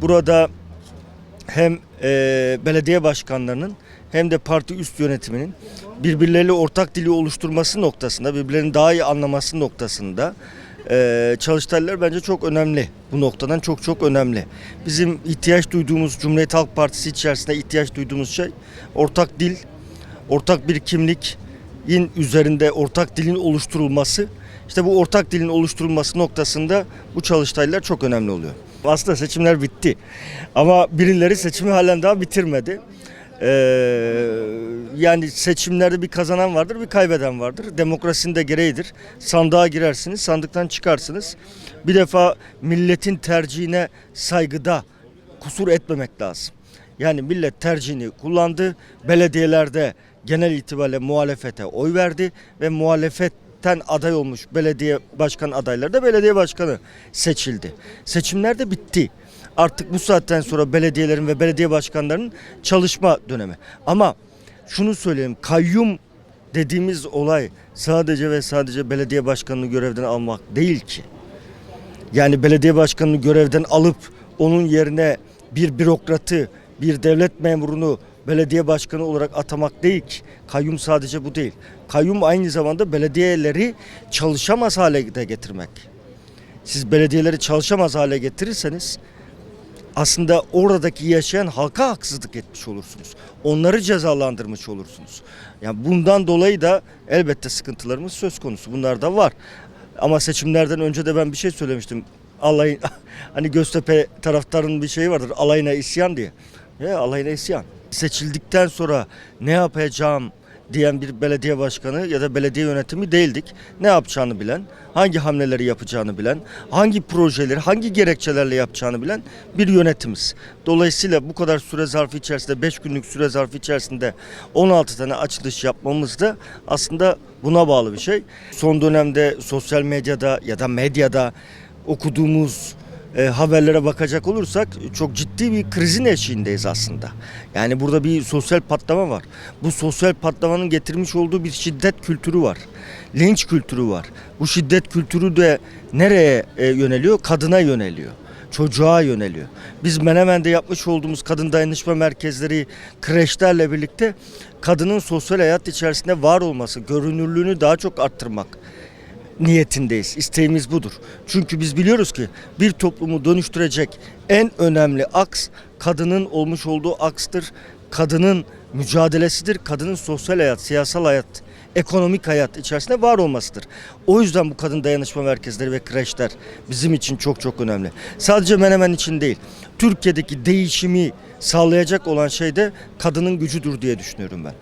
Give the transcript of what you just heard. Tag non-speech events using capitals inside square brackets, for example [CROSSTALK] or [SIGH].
Burada hem e, belediye başkanlarının hem de parti üst yönetiminin birbirleriyle ortak dili oluşturması noktasında, birbirlerini daha iyi anlaması noktasında e, çalıştaylar bence çok önemli. Bu noktadan çok çok önemli. Bizim ihtiyaç duyduğumuz Cumhuriyet Halk Partisi içerisinde ihtiyaç duyduğumuz şey ortak dil, ortak bir kimlikin üzerinde ortak dilin oluşturulması. İşte bu ortak dilin oluşturulması noktasında bu çalıştaylar çok önemli oluyor. Aslında seçimler bitti. Ama birileri seçimi halen daha bitirmedi. Ee, yani seçimlerde bir kazanan vardır, bir kaybeden vardır. Demokrasinin de gereğidir. Sandığa girersiniz, sandıktan çıkarsınız. Bir defa milletin tercihine saygıda kusur etmemek lazım. Yani millet tercihini kullandı. Belediyelerde genel itibariyle muhalefete oy verdi ve muhalefetten aday olmuş belediye başkan adayları da belediye başkanı seçildi. Seçimler de bitti. Artık bu saatten sonra belediyelerin ve belediye başkanlarının çalışma dönemi. Ama şunu söyleyeyim. Kayyum dediğimiz olay sadece ve sadece belediye başkanını görevden almak değil ki. Yani belediye başkanını görevden alıp onun yerine bir bürokratı, bir devlet memurunu belediye başkanı olarak atamak değil ki. Kayyum sadece bu değil. Kayyum aynı zamanda belediyeleri çalışamaz hale de getirmek. Siz belediyeleri çalışamaz hale getirirseniz aslında oradaki yaşayan halka haksızlık etmiş olursunuz. Onları cezalandırmış olursunuz. Yani bundan dolayı da elbette sıkıntılarımız söz konusu. Bunlar da var. Ama seçimlerden önce de ben bir şey söylemiştim. Alayın [LAUGHS] hani Göztepe taraftarının bir şeyi vardır. Alayına isyan diye. Ya alayına isyan. Seçildikten sonra ne yapacağım diyen bir belediye başkanı ya da belediye yönetimi değildik. Ne yapacağını bilen, hangi hamleleri yapacağını bilen, hangi projeleri, hangi gerekçelerle yapacağını bilen bir yönetimiz. Dolayısıyla bu kadar süre zarfı içerisinde, 5 günlük süre zarfı içerisinde 16 tane açılış yapmamız da aslında buna bağlı bir şey. Son dönemde sosyal medyada ya da medyada okuduğumuz e, haberlere bakacak olursak çok ciddi bir krizin eşiğindeyiz aslında. Yani burada bir sosyal patlama var. Bu sosyal patlamanın getirmiş olduğu bir şiddet kültürü var. Linç kültürü var. Bu şiddet kültürü de nereye e, yöneliyor? Kadına yöneliyor. Çocuğa yöneliyor. Biz Menemen'de yapmış olduğumuz kadın dayanışma merkezleri, kreşlerle birlikte kadının sosyal hayat içerisinde var olması, görünürlüğünü daha çok arttırmak niyetindeyiz. İsteğimiz budur. Çünkü biz biliyoruz ki bir toplumu dönüştürecek en önemli aks kadının olmuş olduğu akstır. Kadının mücadelesidir. Kadının sosyal hayat, siyasal hayat, ekonomik hayat içerisinde var olmasıdır. O yüzden bu kadın dayanışma merkezleri ve kreşler bizim için çok çok önemli. Sadece Menemen için değil. Türkiye'deki değişimi sağlayacak olan şey de kadının gücüdür diye düşünüyorum ben.